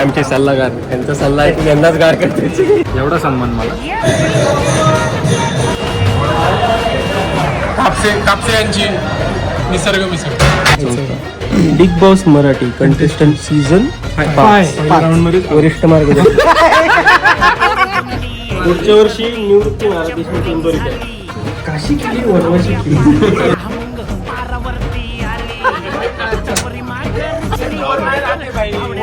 आमचे सल्लागार. यांचा सल्ला यांनाच गार करते एवढा सन्मान मला. कापसे कापसे यांची निसर्ग मिसळ. Big boss Marathi contestant season वरिष्ठ मार्ग पुढच्या वर्षी निवृत्ती महाराज देशमुख काशी केली वनवाशी केली?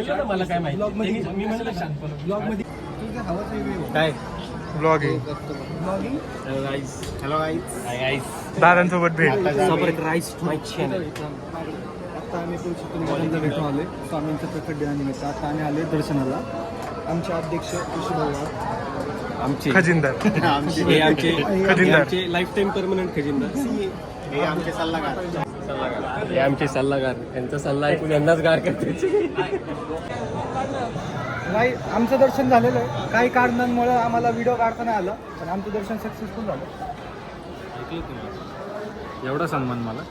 मला काय माहिती? मी म्हणलं शांत काय? ब्लॉगिंग हॅलो गाईज दादांसोबत भेट. चॅनल आता आम्ही पुरुषोत्तम महाराजांच्या भेटून आले स्वामींच्या प्रकट दिनानिमित्त आता आम्ही आले दर्शनाला. आमचे अध्यक्ष ऋषी भाऊ आमचे. खजिनदार. हे आमचे हे खजिनदार. आमचे लाईफ टाईम परमनंट खजिनदार हे आमचे सल्लागार. हे आमचे सल्लागार. यांचा सल्ला ऐकून यांनाच गार करते. नाही आमचं दर्शन झालेलं आहे. काही कारणांमुळे आम्हाला व्हिडिओ काढता नाही आला पण आमचं दर्शन सक्सेसफुल झालं. एवढा सन्मान मला.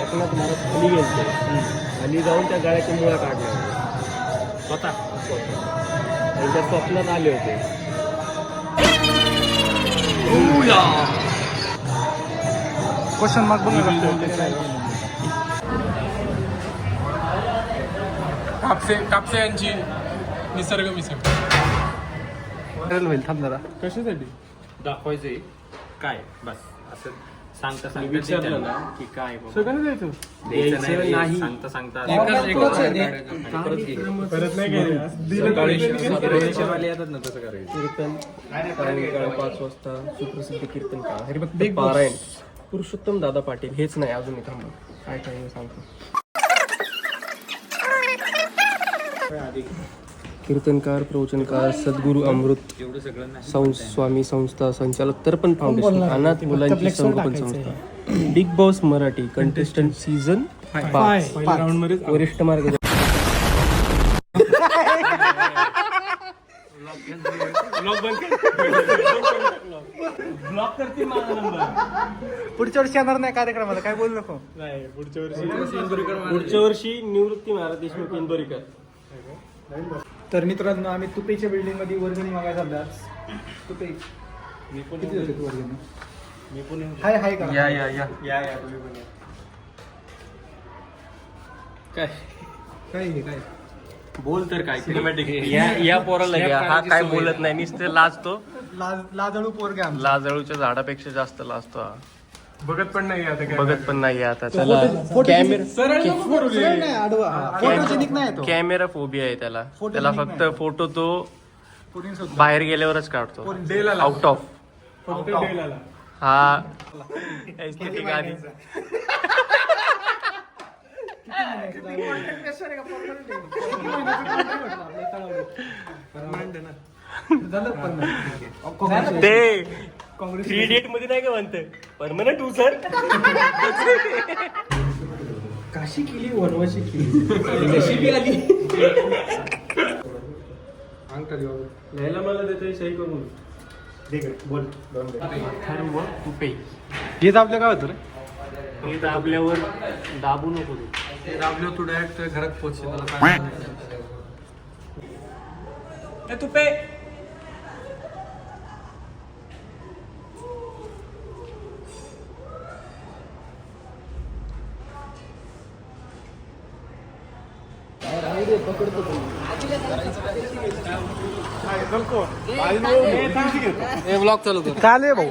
एकनाथ महाराज खाली गेलते खाली जाऊन त्या गाळ्याची मुळा काढल्या स्वतः. त्यांच्या स्वप्नात आले होते. क्वेश्चन मार्क कापसे कापसे यांची निसर्ग मिसळ. होईल थांब जरा. कशासाठी? दाखवायचंय. काय? बस. असं सांगता सांगता ना. की काय बाबा. सगळं जायचं द्यायचं द्यायचं नाही. सांगता सांगता परत नाही पैशावाले येतात ना तसं करायचं कीर्तन सायंकाळी पाच वाजता सुप्रसिद्ध कीर्तन का? हरिभक्त पारायण. पुरुषोत्तम दादा पाटील हेच नाही अजून थांबा काय काय सांगतो. कीर्तनकार प्रवचनकार सद्गुरू अमृत संस स्वामी संस्था संचालक तर्पण फाउंडेशन अनाथ मुलांची संगोपन संस्था. Big boss Marathi contestant season वरिष्ठ मार्ग पुढच्या वर्षी येणार नाही कार्यक्रमाला काय बोलू नको. पुढच्या वर्षी. निवृत्ती महाराज देशमुख इंदोरीकर. तर मित्रांनो आम्ही तुपेच्या बिल्डिंगमध्ये वर्गणी चाललो आज. तुपे. किती होते तू वर्गणी हाय हाय का? या या या. काय? काय हे काय? बोल तर काय सिनेमॅटिक या या पोराला घ्या. हा काय बोलत नाही नुसते लाजतो. लाज लाजळू पोरगे आमचे. लाजळूच्या झाडापेक्षा जास्त लाजतो हा. बघत पण नाही आता काय बघत पण नाही आता. त्याला कॅमेरा सरळ नाही आडवा. फोटोची निक नाही तो. कॅमेरा फोबिया आहे त्याला. फोटो त्याला फक्त फोटो तो पोरींसोबत. बाहेर गेल्यावरच काढतो. डेला आउट ऑफ फक्त डेला हा. Aesthetic झालं ते थ्री इडियटमध्ये नाही का म्हणत? परमनंट तू सर. काशी केली वनवाशी केली? कशी आली. लिहायला मला देतोय सही करून. ठरव तू पे हे आपलं काय होतं रे? हे दाबल्यावर दाबू नको तू. ते दाबलो तू डायरेक्ट घरात पोहोचशील त्याला काय तू पे ब्लॉग चालू कर. चाले भाऊ?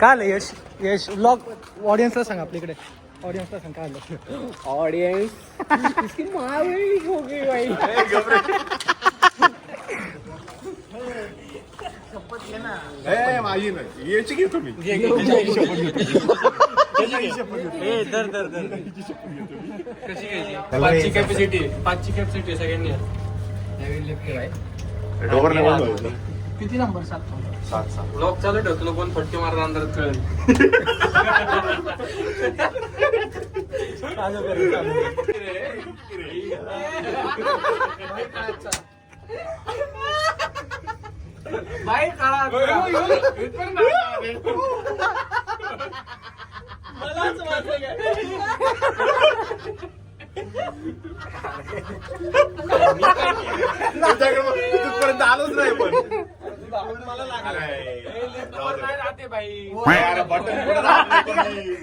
काल यश यश ब्लॉग ऑडियन्सला सांग आपल्याकडे ऑडियन्सला सांग काय माँ हो ए, माझी नाही याची घेतो मी पाचची कॅपॅसिटी पाचची कॅपॅसिटी सगळ्यांनी बनवायचं. किती नंबर सात सात सात ब्लॉक चालू ठेव तुला कोण फटके मारला अंधारात कळेल तुझ्याकडे बघ, तिथपर्यंत आलोच नाही पण. दाबलंय तुम्ही?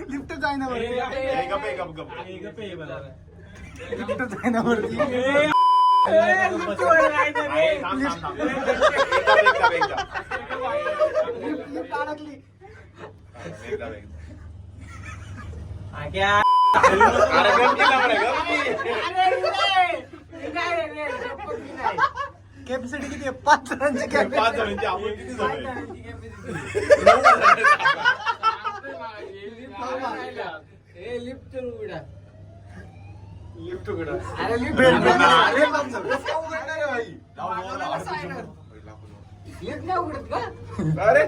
लिफ्ट जाय ना. लिफ्ट ना वरती कॅपॅसिटी किती आहे पाच जणांची पाच कॅपॅसिटी जणांची आपण किती जण आहे? लिफ्ट उघडा अरे लिफ्ट अरे, कसं काय उघडणार आहे भाई? लाव, लाव, लाव. लिफ्ट नाही उघडत का? अरे.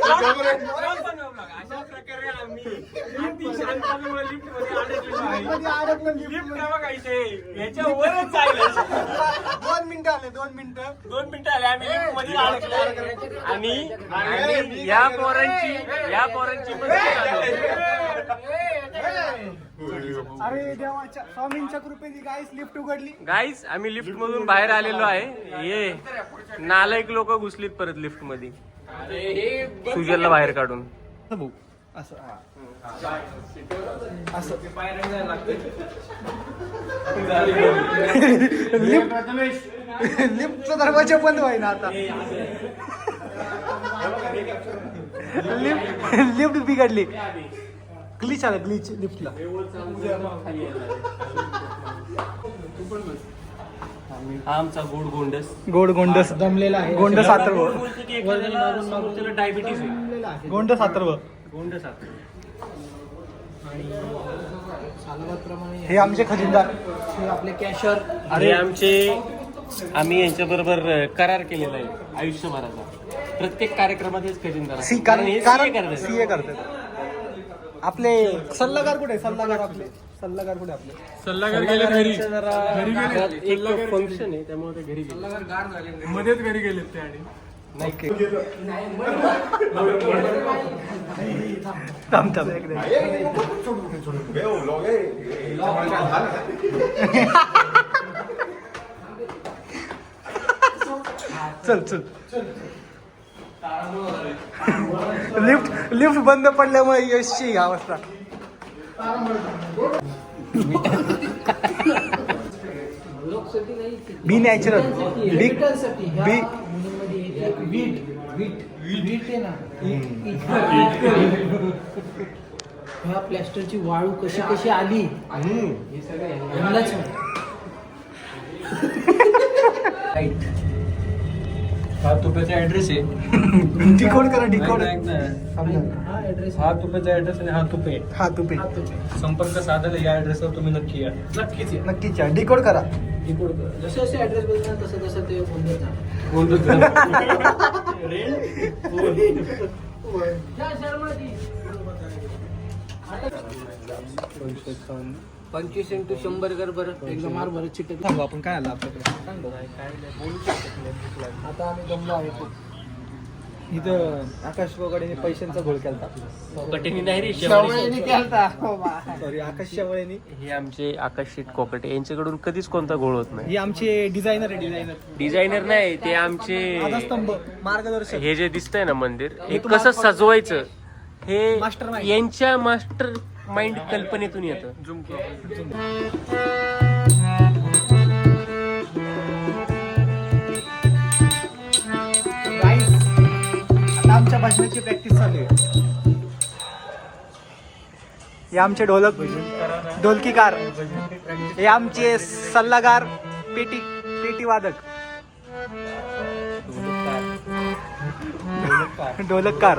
गप रे. अशा प्रकारे आम्ही अति शांततेमुळे लिफ्टमध्ये अडकलेलो आहे. मध्ये अडकलं लिफ्ट लिफ्ट नाही बघायचे याच्यावरच जायला दोन मिनिटं आले दोन मिनिटं. दोन मिनिटं आले आम्ही लिफ्टमध्ये अडकलो आणि आणि या पोरांची या पोरांची मस्ती चालू आहे. अरे देवाच्या स्वामींच्या कृपेने गाईस लिफ्ट उघडली. गाईस आम्ही लिफ्ट मधून बाहेर आलेलो आहे. ये. नालायक लोक घुसलीत परत लिफ्टमध्ये सुजलला बाहेर काढून. असं असं लिफ्टचा दरवाजा बंद व्हायना आता. लिफ्ट लिफ्ट बिघडली. ग्लिच आलं ग्लिच लिफ्टला हा आमचा गोड गोंडस. गोड गोंडस. दमलेला आहे. गोंड सातर्व डायबिटीस आहे. गोंड सातर्व. गोंड साखर हे आमचे खजिनदार. हे आपले कॅशर अरे आमचे आम्ही यांच्या बरोबर करार केलेला आहे आयुष्यभराचा. प्रत्येक कार्यक्रमात हेच खजिनदार. कारण हे CA करतात. सीए करतात. आपले सल्लागार कुठे? सल्लागार आपले. सल्लागार कुठे आपले? सल्लागार गेले घरी. घरी घरात एक फंक्शन आहे त्यामुळे ते घरी गेले. मध्येच घरी गेलेत ते आणि. थांब थांब ए, चल चल. लिफ्ट लिफ्ट बंद पडल्यामुळे यशची अवस्था. बी नॅचरल बी बी ह्या प्लॅस्टरची वाळू कशी कशी आली हे. हा तुपाचा ऍड्रेस आहे. डिकोड करा डिकोड हा ऍड्रेस हा तुपाचा ऍड्रेस आणि हा तुपे हा तुपे संपर्क साधायला या ऍड्रेसवर तुम्ही नक्की या. नक्कीच आहे. नक्कीच डिकोड करा. Decode करा. जसे जसे ऍड्रेस बदलणार तसं तसं ते गोंधळ जा, शर्माजी. पंचवीस इंटू शंभर कर बरं. एकदा मार बरं चिट्टे सांगू आपण काय आलं आपल्याकडे आता आम्ही जमलो आहे खूप. इथं आकाश बोगाडेने पैशांचा घोळ केला कठीण नाही रे शेवळ्याने केलता. सॉरी आकाश शेवळेनी. हे आमचे आकाश शेट कोकटे यांच्याकडून कधीच कोणता गोळ होत नाही. ही आमचे डिझायनर आहे डिझायनर. डिझायनर नाही ते आमचे मार्गदर्शक. हे जे दिसतंय ना मंदिर हे कसं सजवायचं? हे Mastermind. यांच्या मास्टर माइंड कल्पनेतून येतं. आता आमच्या भाषणाची प्रॅक्टिस चालू आहे. हे आमचे ढोलक ढोलकीकार हे आमचे सल्लागार पेटी पेटी वादक. ढोलककार.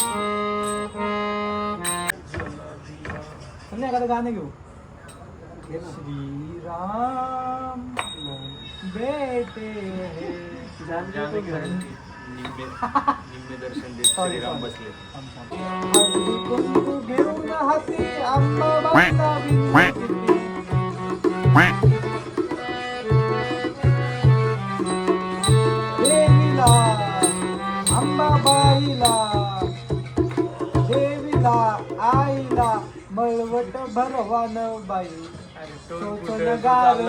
एखादं गाणं घेऊ. श्रीराम बेटे Sorry, sorry. हळदी कुंकू घेऊन हाती पोट भरवान बाई कोकण गार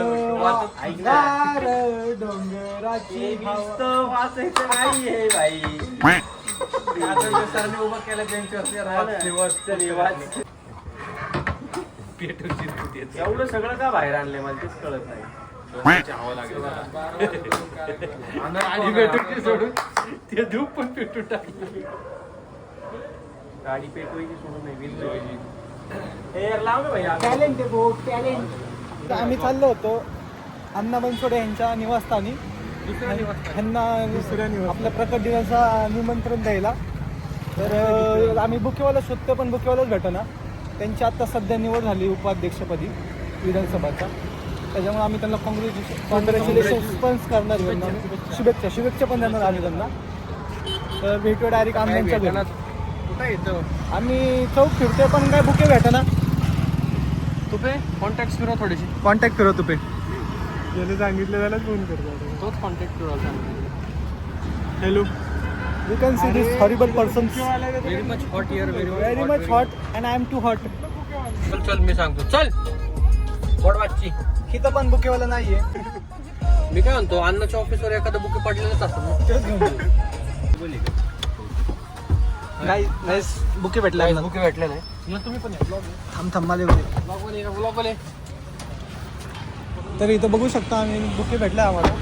गार डोंगराची हवा. एवढं सगळं का बाहेर आणले मला तेच कळत नाही चहावं लागेल सोडून ते धूप पण पेटून टाकली गाडी पेटवायची सोडून नाही हे टॅलेंट आहे भाऊ टॅलेंट आम्ही चाललो होतो अण्णा बनसोडे यांच्या निवासस्थानी. ह्यांना आपल्या प्रकट दिनाचा निमंत्रण द्यायला. तर आम्ही बुकेवाला शोधतो पण बुकेवालाच भेटना. त्यांची आता सध्या निवड झाली उपाध्यक्षपदी विधानसभाचा. त्याच्यामुळे आम्ही त्यांना कॉंग्रॅच्युलेशन कॉंग्रॅच्युलेशन पण करणार. शुभेच्छा शुभेच्छा. पण देणार आम्ही त्यांना. तर भेटूया डायरेक्ट आम्ही येतो आम्ही चौक फिरतोय पण काय बुके भेटना. तुपे कॉन्टॅक्ट फिरव थोडीशी. कॉन्टॅक्ट करत तुपे. ज्याने सांगितलं त्यालाच फोन करतो तोच contact फिरव hello You can see this horrible persons. Very much hot year very much hot and I am too hot. चल चल मी सांगतो. चल! वाटची इथं पण बुकेवाला नाहीये. मी काय म्हणतो अन्नाच्या ऑफिसवर एखादं बुके पडलेलंच असतं ना. तेच घेऊन नाही नाही बुके भेटला बुके भेटले नाही तुम्ही पण या. ब्लॉग थांब होते वाले तर इथं बघू शकता आम्ही बुके भेटले आम्हाला.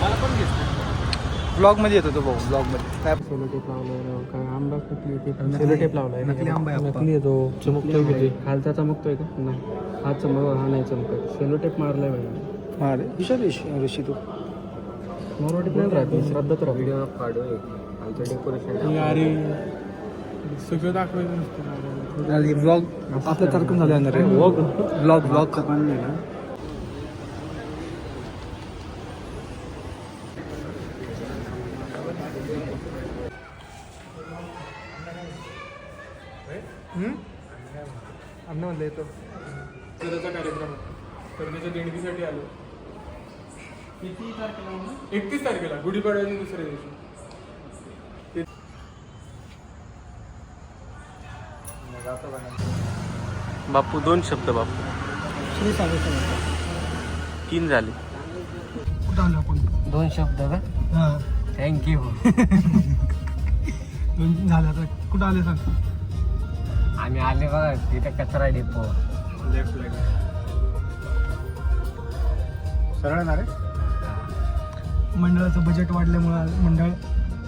मला पण घेतलं ब्लॉगमध्ये येतो तो भाऊ ब्लॉगमध्ये. काय? सेलो टेप लावलाय काय आंबा नकली सेलो टेप लावलाय. नकली आंबा नकली आहे तो. चमकतोय किती? खालचा चमकतोय का? नाही. हा चमक हा नाही चमकत. सेलो टेप मारलाय भाई हा रे हुशार ऋषी ऋषी तू. मराठीत नाही राहते श्रद्धाच राहते. काढू आमचं डेकोरेशन अरे सगळं दाखवायचं नसतं ब्लॉग आपल्या सारखं झालं येणार रे ब्लॉग ब्लॉग ब्लॉग अन्न म्हणलं येतो. कार्यक्रम. तर त्याच्या देणगीसाठी आलो. किती तारखेला एकतीस तारखेला गुढीपाडव्याच्या दुसऱ्या दिवशी. बापू दोन शब्द बापू. श्री तीन झाले. कुठं आलो आपण? दोन शब्द का? हां. थँक्यू दोन झालं आता. कुठं आले सांग? आम्ही आले बघा तिथे कचरा डेपो लेफ्ट लेग सरळ ना रे. मंडळाचं बजेट वाढल्यामुळं मंडळ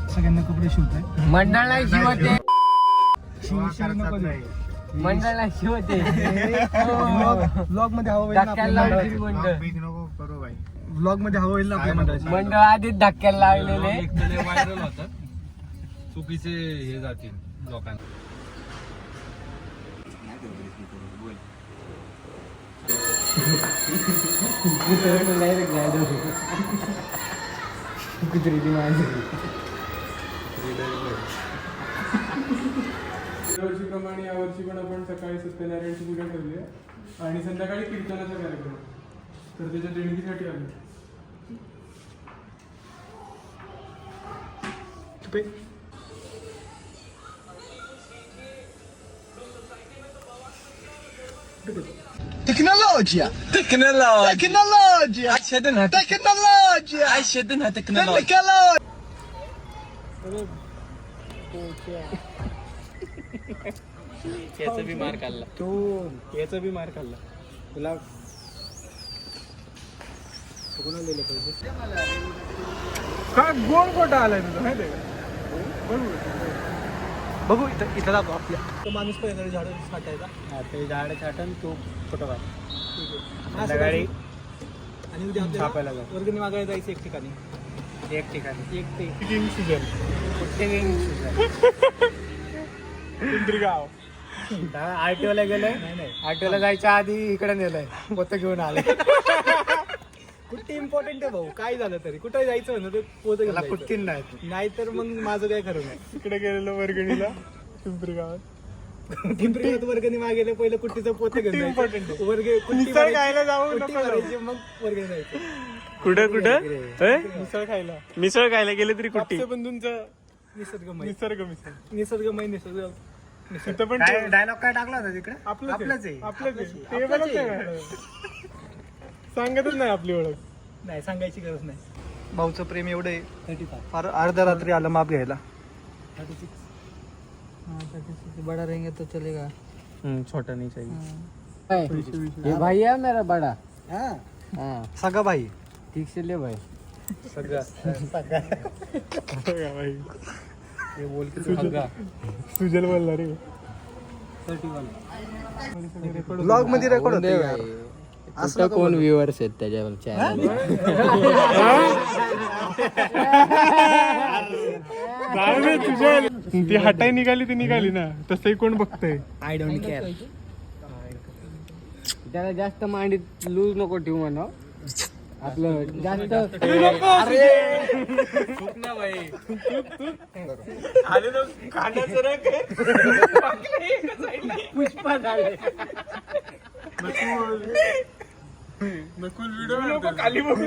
सगळ्यांना कपडे शिवत आहे मंडळला शिवते शिव शिव नको मंडळला शिवते ब्लॉगमध्ये हवं होईल ब्लॉगमध्ये हवं होईल आपल्या मंडळाचं. मंडळ आधीच धक्क्याला व्हायरल होतात चुकीचे हे जातील लोकांना. दरवर्षीप्रमाणे यावर्षी पण आपण सकाळी सत्यनारायणची पूजा ठेवली आहे आणि संध्याकाळी कीर्तनाचा कार्यक्रम. तर त्याच्या देणगीसाठी आलो Tecnologia! Tecnologia! Tecnologia! Tecnologia! Tecnologia! Tecnologia! याचा बी मार खाल्ला तू याचा बी मार खाल्ला तुला कोणाला दिले पाहिजे काय गोल कोटा आलाय तुझा माहिती का बघू इथं इथं दाखव आपल्या तो माणूस पहिल्यांदा झाडं छाटायचा हा ते झाड छाटन तो फोटो काढ संध्याकाळी आणि उद्या छापायला आपल्याला जाऊ. वर्गणी मागायला जायचं एक ठिकाणी. एक ठिकाणी. एक ते किंग पिंपरी गाव आरटीओला गेलोय? आरटीओला जायच्या आधी इकडे नेलंय. पोतं घेऊन आले. कुठे इम्पॉर्टंट आहे भाऊ? काय झालं तरी? कुठे जायचं म्हणलं ते पोतं घेऊन त्याला. कुठकीन नाही नाही. तर मग माझं काय खरं नाही. तिकडे गेलेलो वर्गणीला पिंपरी गावात पिंपरी वर्गणी मागेले पहिलं कुट्टीचं पोतं घेऊन important जायचं वर्गे कुट्टी मिसळ भरायची- खायला जाऊ कुट्टी नको जाऊ. भरायची, मग वर्गणी जायचं. कुठं कुठं? मिसळ खायला. मिसळ खायला गेले तरी कुठे बंधूंचं निसर्गमय निसर्ग मिसळ. निसर्गमय निसर्ग तिथं पण काय डायलॉग काय टाकला होता तिकडे? आपलंच आपलंच आहे. आपलंच ते. नाही. सांगतच नाही आपली ओळख. नाही सांगायची गरज नाही. भाऊचं प्रेम एवढं आहे. फार अर्ध्या रात्री आलं माप घ्यायला. बडा रहेंगे तो चलेगा। छोटा नाही चाहिए। ये भाई है मेरा बड़ा? हाँ। सगळा भाई। ठीक से ले भाई। बघा बाई. सुजल सुजल बोलला रे। ब्लॉग मध्ये रेकॉर्ड होते यार. कुठं कोण व्ह्युअर्स आहेत त्याच्यावर चॅनल तुझ्या ती हटाई निघाली ती निघाली ना. तसंही कोण बघतंय? आय डोंट केअर त्याला जास्त मांडीत लूज नको ठेवू म्हणा. आपलं जास्त पुष्पा झाले. खाली बघू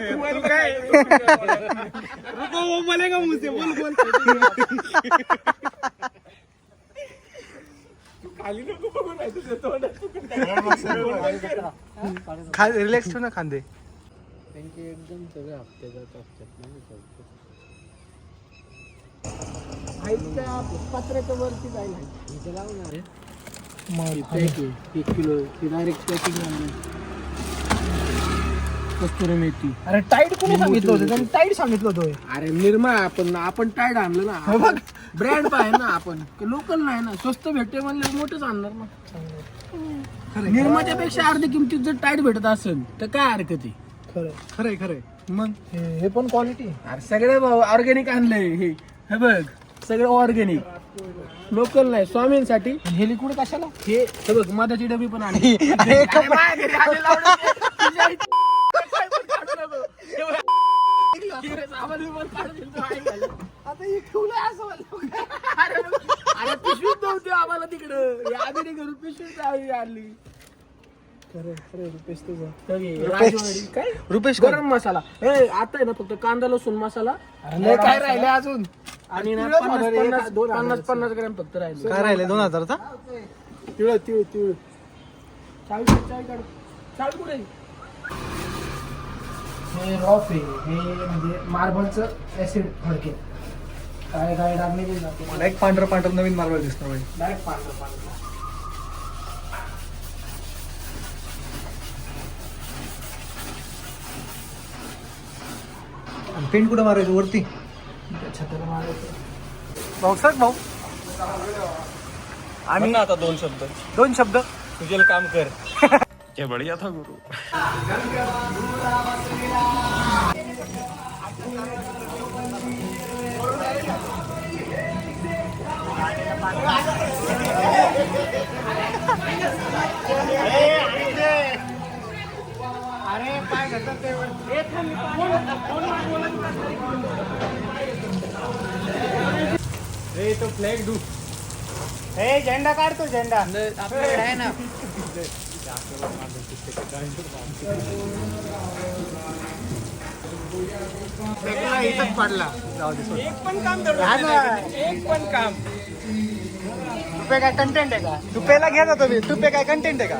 खा रिलॅक्स ठेव ना खांदे. त्यांचे एकदम सगळे हप्ते जात असतात ना आईच्या पत्राच्या वरती जायला. इथे लावणार आहे. एक किलो ती डायरेक्ट पॅकिंग कस्तुरी मेथी. अरे टाईट कोणी सांगितलं होतं? त्यांनी टाईट सांगितलं होतं अरे निर्मा आपण आपण टाईड आणलं ना. ब्रँड पाहिजे ना आपण. लोकल नाही ना. स्वस्त भेटते म्हणले मोठंच आणणार ना. निर्माच्या पेक्षा अर्ध्या किमतीत जर टाईट भेटत असेल तर काय हरकत आहे? खरं खरंय खरंय. मग? हे पण क्वालिटी अरे सगळे ऑर्गॅनिक आणलंय हे. हे बघ सगळं ऑर्गॅनिक लोकल नाही स्वामींसाठी. हे लिक्विड कशाला? हे हे बघ मधाची डबी पण आणली अरे माझ्या घरी आलेलं आवडत नाही. तुझ्या आई- काय पण काढू नको. हे बघ. इकडे सामान बिमान काढून दिलं, तो आई घालून. आता हे असं. अरे नव्हती आम्हाला तिकडं. हे आम्ही नाही आणली. रुपेश तुझं. गरम मसाला. ए आता आहे ना फक्त कांदा लसूण मसाला. काय राहिले अजून? आणि ना पन्नास पन्नास ग्रॅम फक्त राहिले. काय राहिले दोन हजारचा? तिळ तिळ तिळ. चावी काढ. चावी कुठे हे रॉफ आहे. हे म्हणजे मार्बलचं ऍसिड फडके. काय काय नाही जाते. मला एक पांढरं पांढरं नवीन मार्बल दिसणार भाई डायरेक्ट पांढरं पांढरं पेंट कुठं मारायचं? वरती? छताला मारायचं. भाऊ सर भाऊ. आम्ही ना आता दोन शब्द. दोन शब्द. तुझे काम कर. क्या बढ़िया था गुरु। अरे तो फ्लॅग डू हे झेंडा काढतो झेंडा। आपल्याकडे आहे ना। पडला जाऊ दे. तुपे काय कंटेंट आहे का? तुपेला घ्या तुपे काय कंटेंट आहे का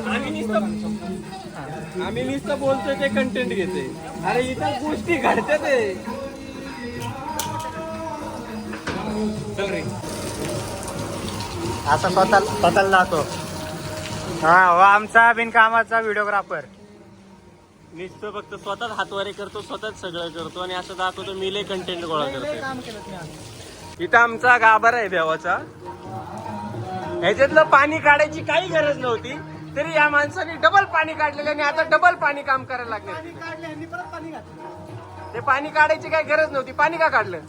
आम्ही नुसतं बोलतोय ते कंटेंट घेते. अरे इतर गोष्टी घडतात ते. असा स्वतः स्वतःला हा हो आमचा बिनकामाचा व्हिडिओग्राफर नुसतं फक्त स्वतःच हातवारे करतो स्वतःच सगळं करतो आणि असं दाखवतो मी लय कंटेंट गोळा करतो इथं आमचा गाभारा आहे देवाचा ह्याच्यातलं पाणी काढायची काही गरज नव्हती तरी या माणसाने डबल पाणी काढलेलं आणि आता डबल पाणी काम करायला लागले. ते पाणी काढायची काही गरज नव्हती. पाणी का काढलं?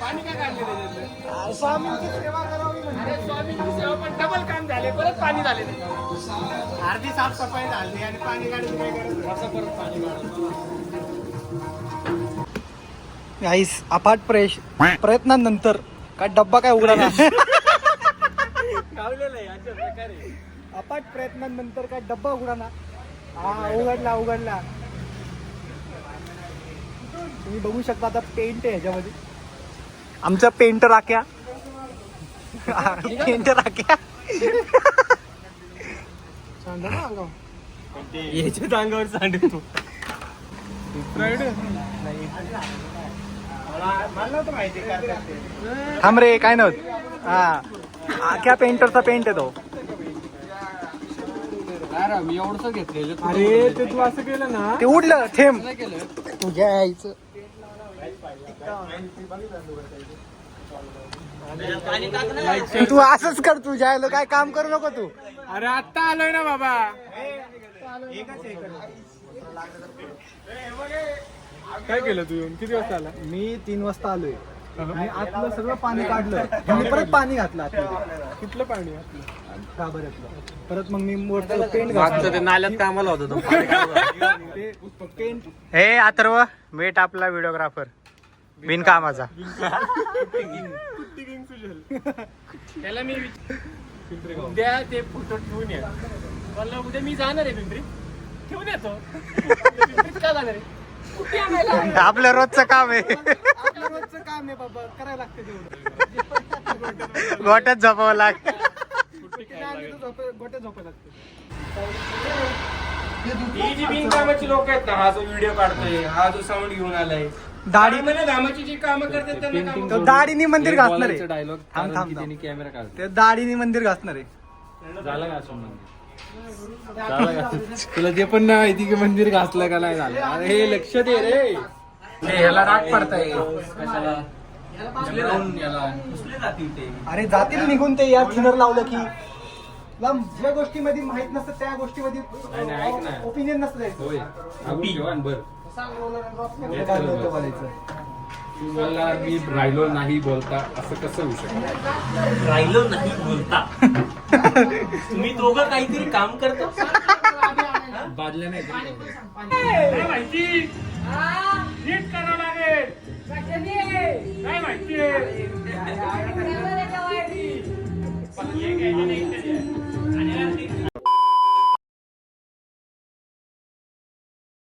पाणी का काढलं त्याच्यातलं? स्वामींची सेवा करावी म्हणजे अरे स्वामींची सेवा पण डबल काम झाले परत पाणी झाले नाही. अर्धी साफसफाई झाली आणि पाणी काय गरज असं परत पाणी गाईस अफाट प्रेश प्रयत्नांनंतर काय डब्बा काय उघडा ना? गावलेलं आहे अशा प्रकारे. अफाट प्रयत्नांनंतर काय डब्बा उघडा ना? हा उघडला उघडला. तुम्ही बघू शकता आता पेंट आहे ह्याच्यामध्ये. आमचं पेंट राख्या. पेंट राख्या. याच्यात अंगावर सांडतो थांब रे काय नव्हत. हा. आख्या पेंटरचा पेंट आहे तो. मी एवढंच घेतलेलं. अरे ते तू असं केलं ना. ते उडलं थेंब. तुझ्या आईचं. तू असंच कर तुझ्या आईला काय काम करू नको तू. अरे आत्ता आलोय ना बाबा. काय केलं तू येऊन? किती वाजता आला? मी तीन वाजता आलोय. आणि आतलं सगळं पाणी काढलं. मी परत पाणी घातलं आतमध्ये कुठलं पाणी? आपलं गाभाऱ्यातलं. परत मग मी पेंट मागचं ते नाल्यात कामाला होता तो. पेंट हे अथर्व वेट आपला व्हिडिओग्राफर बिनकामाचा. त्याला मी विच- उद्या ते फोटो ठेवून या. मला उद्या मी जाणार आहे पिंपरी ठेवून येतो. पिंपरीत का जाणार आहे? कुठे आणायला? आपलं रोजचं काम आहे. आपलं रोजचं काम आहे बाबा. करायला लागते तेवढं गोट्यात झोपावं लागतं गोट्यात झोपावं लागतं. ही जी बिनकामाची लोक आहेत ना हा जो व्हिडिओ काढतोय हा जो साऊंड घेऊन आलाय दाढी मला जी कामं करतात त्यांना कामं तो दाढीनी मंदिर घासणार आहे. डायलॉग थांब, थांब, थांब. कॅमेरा काढ ते दाढीनी मंदिर घासणार आहे. झालं का असं तुला जे पण नाही माहिती की मंदिर घासलं का नाही झालं? अरे हे लक्ष दे रे. ह्याला राग पडताय. कशाला? याला? अरे जातील निघून ते. या थिनर लावलं की. ज्या गोष्टीमध्ये माहीत नसतं त्या गोष्टीमध्ये नाही, ऐक ना. ओपिनियन नसतं. होय. बर. तू मला मी राहिलो नाही बोलता असं कसं होऊ शकतं राहिलो नाही बोलता तुम्ही दोघं काहीतरी काम करतो बाजल्या नाही